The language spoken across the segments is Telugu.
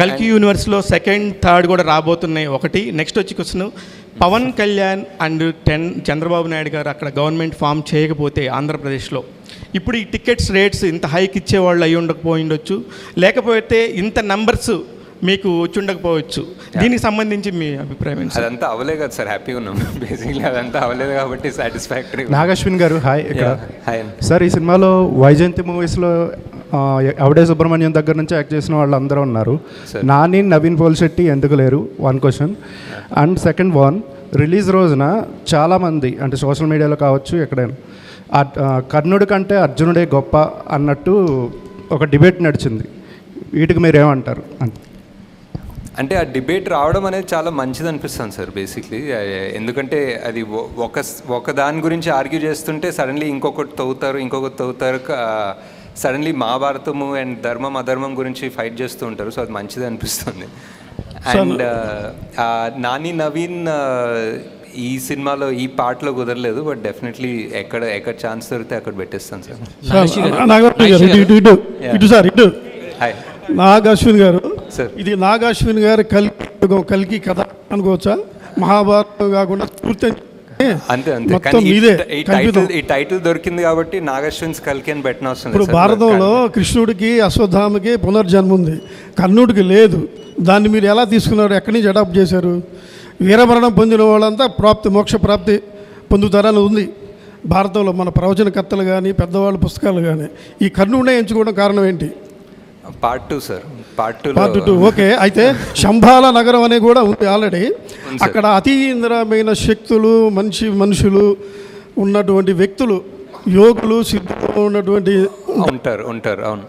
కల్కి యూనివర్స్లో సెకండ్ థర్డ్ కూడా రాబోతున్నాయి. ఒకటి నెక్స్ట్ వచ్చి question. Pavan Kalyan and ten Chandrababu Naidu గారు అక్కడ గవర్నమెంట్ ఫామ్ చేయకపోతే ఆంధ్రప్రదేశ్లో. ఇప్పుడు ఈ టికెట్స్ రేట్స్ ఇంత హైక్ ఇచ్చేవాళ్ళు అయి ఉండకపోయి ఉండొచ్చు. లేకపోతే ఇంత నంబర్స్ మీకు వచ్చి ఉండకపోవచ్చు. దీనికి సంబంధించి మీ అభిప్రాయం? అదంతా అవ్వలే కదా సార్. హ్యాపీగా ఉన్నాం. బేసిక్లీ అదంతా అవ్వలేదు కాబట్టి సాటిస్ఫాక్టరీ నాగశ్విన్ గారు హాయ్ ఇక్కడ. హాయ్ సార్ ఈ సినిమాలో వైజయంతి మూవీస్లో అవడే సుబ్రహ్మణ్యం దగ్గర నుంచి యాక్ట్ చేసిన వాళ్ళు అందరూ ఉన్నారు. నాని నవీన్ పోల్శెట్టి ఎందుకు లేరు? One question and second one release రోజున చాలామంది అంటే సోషల్ మీడియాలో కావచ్చు ఎక్కడైనా కర్ణుడి కంటే అర్జునుడే గొప్ప అన్నట్టు ఒక డిబేట్ నడిచింది. వీటికి మీరు ఏమంటారు? అంటే ఆ డిబేట్ రావడం అనేది చాలా మంచిది అనిపిస్తుంది సార్ బేసిక్లీ. ఎందుకంటే అది ఒక ఒక దాని గురించి ఆర్గ్యూ చేస్తుంటే సడన్లీ ఇంకొకటి తవ్వుతారు ఇంకొకటి తవ్వుతారు సడన్లీ మహాభారతము అండ్ ధర్మం అధర్మం గురించి ఫైట్ చేస్తూ ఉంటారు సో అది మంచిది అనిపిస్తుంది. అండ్ నాని నవీన్ ఈ సినిమాలో ఈ పాటలో కుదరలేదు బట్ డెఫినెట్లీ ఎక్కడ ఎక్కడ ఛాన్స్ దొరికితే అక్కడ పెట్టేస్తాను సార్. ఇటు ఇటు ఇటు ఇటు సార్ ఇటు. హాయ్ నాగ్ అశ్విన్ గారు సార్ ఇది నాగ్ అశ్విన్ గారి కల్కి కల్కి కథ అనుకోవచ్చా? మహాభారతం కాకుండా పూర్తి అంతే అంతే. మొత్తం ఈ- మీదే ఈ కల్పితం టైటిల్ ఈ టైటిల్ దొరికింది కాబట్టి నాగశ్విన్స్ కల్కి అని పెట్టిన అవసరం ఇప్పుడు. భారతంలో కృష్ణుడికి అశ్వత్థామకి పునర్జన్మ ఉంది. కర్ణుడికి లేదు. దాన్ని మీరు ఎలా తీసుకున్నారు? ఎక్కడి నుంచి అడాప్ట్ చేశారు? వీరమరణం పొందిన వాళ్ళంతా ప్రాప్తి మోక్ష ప్రాప్తి పొందుతారని ఉంది. భారతంలో మన ప్రవచనకర్తలు కానీ పెద్దవాళ్ళ పుస్తకాలు కానీ ఈ కర్ణుడినే ఎంచుకోవడం కారణం ఏంటి? Part two sir. Part two part two okay. అయితే శంభాల నగరం అనే కూడా ఉంది ఆల్రెడీ. అక్కడ అతీంద్రమైన శక్తులు మనిషి మనుషులు ఉన్నటువంటి వ్యక్తులు యోగులు సిద్ధులు ఉన్నటువంటి ఉంటారు ఉంటారు అవును.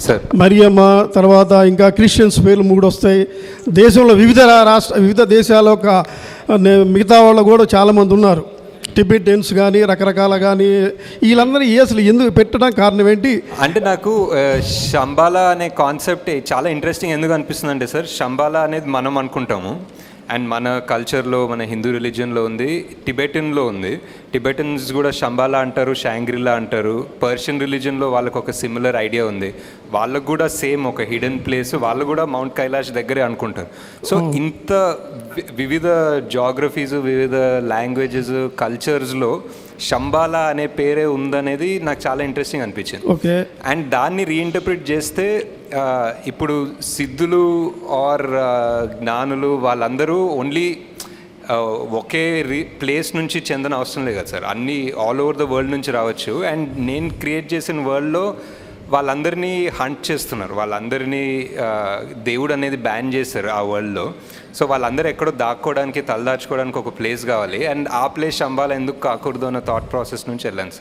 సార్ మరియమ్మ తర్వాత ఇంకా క్రిస్టియన్స్ పేర్లు మూడు వస్తాయి. దేశంలో వివిధ రాష్ట్ర వివిధ దేశాల యొక్క మిగతా వాళ్ళు కూడా చాలామంది ఉన్నారు. టిబెటియన్స్ కానీ రకరకాల కానీ వీళ్ళందరూ అసలు ఎందుకు పెట్టడం కారణం ఏంటి? అంటే నాకు శంబాలా అనే కాన్సెప్ట్ చాలా ఇంట్రెస్టింగ్ ఎందుకు అనిపిస్తుంది అంటే సార్ శంబాలా అనేది మనం అనుకుంటాము. అండ్ మన కల్చర్లో మన హిందూ రిలీజియన్లో ఉంది టిబెటన్లో ఉంది. టిబెటన్స్ కూడా శంబాలా అంటారు షాంగ్రిలా అంటారు. పర్షియన్ రిలీజియన్లో వాళ్ళకు ఒక సిమిలర్ ఐడియా ఉంది. వాళ్ళకు కూడా సేమ్ ఒక హిడెన్ ప్లేస్ వాళ్ళు కూడా మౌంట్ కైలాష్ దగ్గరే అనుకుంటారు. సో ఇంత వి- వివిధ జాగ్రఫీస్ వివిధ లాంగ్వేజెస్ కల్చర్స్లో శంబాలా అనే పేరే ఉందనేది నాకు చాలా ఇంట్రెస్టింగ్ అనిపించింది. ఓకే. అండ్ దాన్ని రీఇంటర్ప్రిట్ చేస్తే ఇప్పుడు సిద్ధులు ఆర్ జ్ఞానులు వాళ్ళందరూ ఓన్లీ ఒకే రీ ప్లేస్ నుంచి చెందిన అవసరం లేదు కదా సార్. అన్నీ ఆల్ ఓవర్ ద వరల్డ్ నుంచి రావచ్చు. అండ్ నేను క్రియేట్ చేసిన వరల్డ్లో వాళ్ళందరినీ హంట్ చేస్తున్నారు. వాళ్ళందరినీ దేవుడు అనేది బ్యాన్ చేశారు ఆ వరల్డ్లో సో వాళ్ళందరూ ఎక్కడో దాక్కోవడానికి తలదాచుకోవడానికి ఒక ప్లేస్ కావాలి. అండ్ ఆ ప్లేస్ శంబాల ఎందుకు కాకూడదు అన్న థాట్ ప్రాసెస్ నుంచి వెళ్ళాను సార్